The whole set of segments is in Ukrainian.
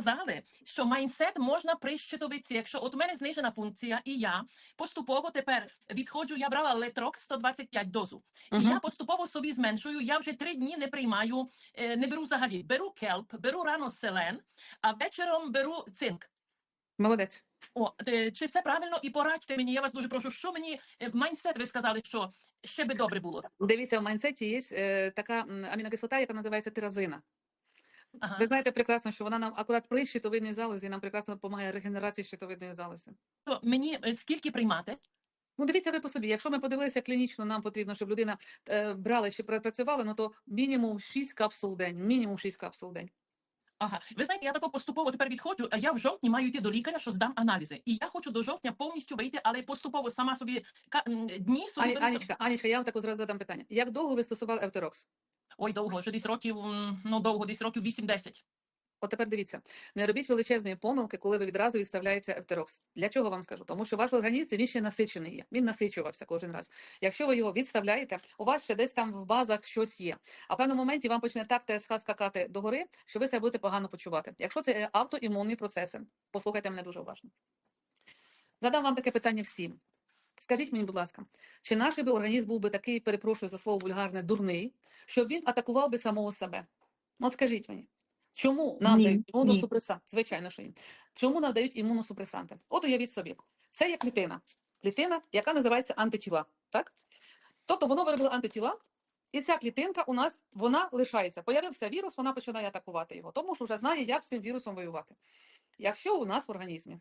сказали, що майнсет можна при. Якщо от у мене знижена функція, і я поступово тепер відходжу, я брала летрок 125 дозу. І Мгм. я поступово собі зменшую. Я вже три дні не приймаю, е, не беру взагалі. Беру келп, беру рано селен, а вечором беру цинк. Молодець. О, е, чи це правильно? І порадьте мені, я вас дуже прошу, що мені е, майнсет ви сказали, що ще би добре було. Дивіться, в майнсеті є е, така амінокислота, яка називається тиразина. Ага. Ви знаєте прекрасно, що вона нам акурат при щитовидній залозі нам прекрасно допомагає регенерації щитовидної залози. Мені е, скільки приймати? Ну, дивіться ви по собі. Якщо ми подивилися клінічно, нам потрібно, щоб людина е, брала чи працювала, ну то мінімум 6 капсул в день. Мінімум 6 капсул в день. Ага, ви знаєте, я тако поступово тепер відходжу. а Я в жовтні маю йти до лікаря, що здам аналізи. І я хочу до жовтня повністю вийти, але поступово сама собі дні собі Ані, Анічка, Анічка, я вам таку зразу задам питання. Як довго ви стосували Евтерокс? Ой, довго, вже десь років, ну довго, десь років 8-10. От тепер дивіться, не робіть величезної помилки, коли ви відразу відставляєте Евтерокс. Для чого вам скажу? Тому що ваш організм він ще насичений є. Він насичувався кожен раз. Якщо ви його відставляєте, у вас ще десь там в базах щось є. А в певному моменті вам почне так ТСХ скакати догори, що ви себе будете погано почувати. Якщо це автоімунні процеси, послухайте мене дуже уважно. Задам вам таке питання всім. Скажіть мені, будь ласка, чи наш би організм був би такий, перепрошую за слово вульгарне, дурний, щоб він атакував би самого себе? От скажіть мені. Чому нам Ні, дають імуносупресанти? Звичайно, що ні. Чому нам дають імуносупресанти? От уявіть собі, це є клітина. Клітина, яка називається антитіла. Так? Тобто воно виробило антитіла, і ця клітинка у нас вона лишається. Появився вірус, вона починає атакувати його, тому що вже знає, як з цим вірусом воювати. Якщо у нас в організмі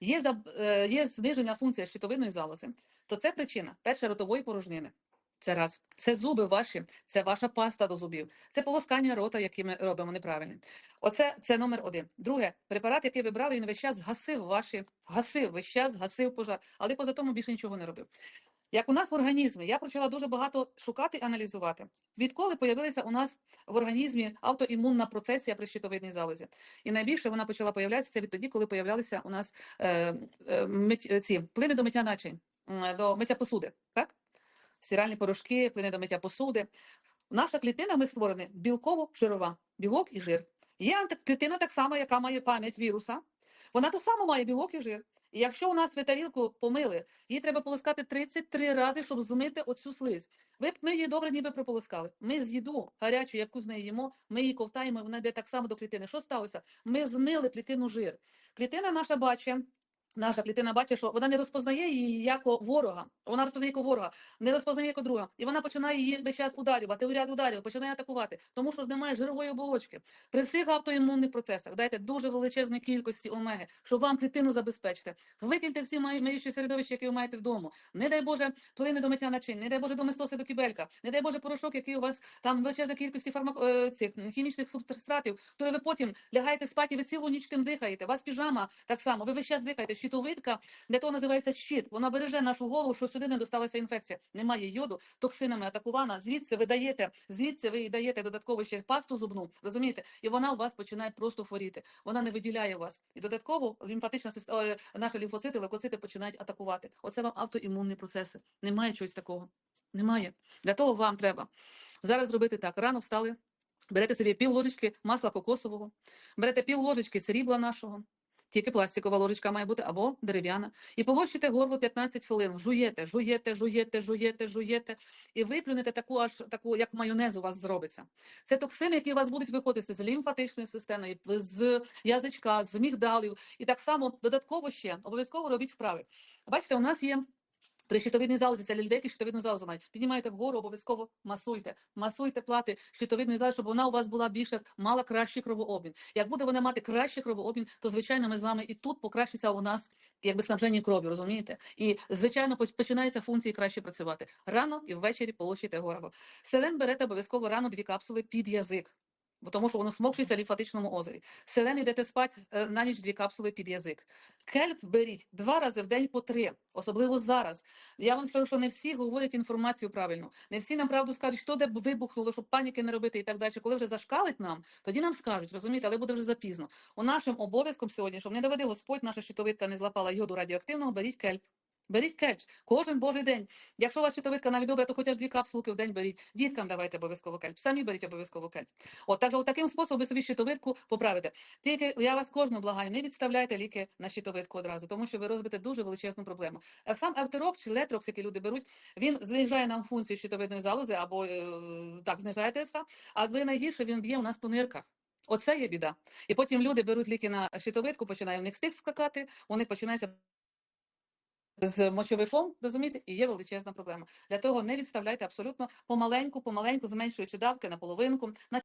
є, е, є зниження функції щитовидної залози, то це причина перша ротової порожнини. Це раз. Це зуби ваші, це ваша паста до зубів, це полоскання рота, які ми робимо неправильно. Оце це номер один. Друге, препарат, який ви брали, він весь час гасив ваші, гасив, весь час гасив пожар, але поза тому більше нічого не робив. Як у нас в організмі, я почала дуже багато шукати аналізувати. Відколи появилася у нас в організмі автоімунна процесія при щитовидній залозі. І найбільше вона почала появлятися це відтоді, коли появлялися у нас е, е, мить, ці плини до миття начинь, до миття посуди. Так? Стиральні порошки, плини до миття посуди. Наша клітина ми створені білково-жирова, білок і жир. Є антиклітина так само, яка має пам'ять віруса. Вона так само має білок і жир. І якщо у нас ви тарілку помили, її треба полоскати 33 рази, щоб змити оцю слизь. Ви б ми її добре ніби прополоскали. Ми з їду гарячу, яку з неї їмо, ми її ковтаємо, вона йде так само до клітини. Що сталося? Ми змили клітину жир. Клітина наша бачить. Наша клітина бачить, що вона не розпознає її як ворога. Вона розпознає як ворога, не розпознає як друга. І вона починає її весь час ударювати, уряд ударів, починає атакувати, тому що немає жирової оболочки. При всіх автоімунних процесах дайте дуже величезні кількості омеги, щоб вам клітину забезпечити. Викиньте всі миючі середовища, які ви маєте вдома. Не дай Боже, плини до миття начин, не дай Боже домистоси до кібелька, не дай Боже порошок, який у вас там величезна кількості фармак... е, цих хімічних субстратів, то ви потім лягаєте спати, ви цілу ніч тим дихаєте. У вас піжама так само, ви весь час дихаєте. Щитовидка, для того називається щит. Вона береже нашу голову, що сюди не досталася інфекція. Немає йоду, токсинами атакувана. Звідси ви даєте, звідси ви їй даєте додатково ще пасту зубну, розумієте? І вона у вас починає просто хворіти. Вона не виділяє вас. І додатково лімфатична система, наші лімфоцити, лейкоцити починають атакувати. Оце вам автоімунні процеси. Немає чогось такого. Немає. Для того вам треба зараз зробити так. Рано встали. Берете собі пів ложечки масла кокосового, берете пів ложечки срібла нашого, тільки пластикова ложечка має бути або дерев'яна. І полощите горло 15 хвилин. Жуєте, жуєте, жуєте, жуєте, жуєте. І виплюнете таку аж таку, як майонез у вас зробиться. Це токсини, які у вас будуть виходити з лімфатичної системи, з язичка, з мігдалів. І так само додатково ще обов'язково робіть вправи. Бачите, у нас є. При щитовидній залозі, це людей, які щитовидну залозу мають. Піднімаєте вгору, обов'язково масуйте. Масуйте плати щитовидної залози, щоб вона у вас була більше, мала кращий кровообмін. Як буде вона мати кращий кровообмін, то звичайно ми з вами і тут покращиться у нас якби снабження кров'ю, розумієте? І звичайно поч- починаються функції краще працювати. Рано і ввечері полощуйте горло. Селен берете обов'язково рано дві капсули під язик. Бо тому що воно смокчується в лімфатичному озері. Селен йдете спати е, на ніч дві капсули під язик. Кельп беріть два рази в день по три, особливо зараз. Я вам скажу, що не всі говорять інформацію правильно. Не всі нам правду скажуть, що де вибухнуло, щоб паніки не робити і так далі. Коли вже зашкалить нам, тоді нам скажуть, розумієте, але буде вже запізно. У нашим обов'язком сьогодні, щоб не доведе Господь, наша щитовидка не злапала йоду радіоактивного, беріть кельп. Беріть кельч кожен божий день. Якщо у вас щитовидка навіть добра, то хоча ж дві капсулки в день беріть. Діткам давайте обов'язково кельч. Самі беріть обов'язково кельч. От так, от таким способом ви собі щитовидку поправите. Тільки я вас кожного благаю, не відставляйте ліки на щитовидку одразу, тому що ви робите дуже величезну проблему. А Сам Евтерокс чи летрокс, який люди беруть, він знижає нам функцію щитовидної залози або е, так знижає ТСХ, але найгірше він б'є у нас по нирках. Оце є біда. І потім люди беруть ліки на щитовидку, починає в них стих скакати, у них починається з мочовиком, розумієте, і є величезна проблема. Для того не відставляйте абсолютно помаленьку, помаленьку, зменшуючи давки на половинку.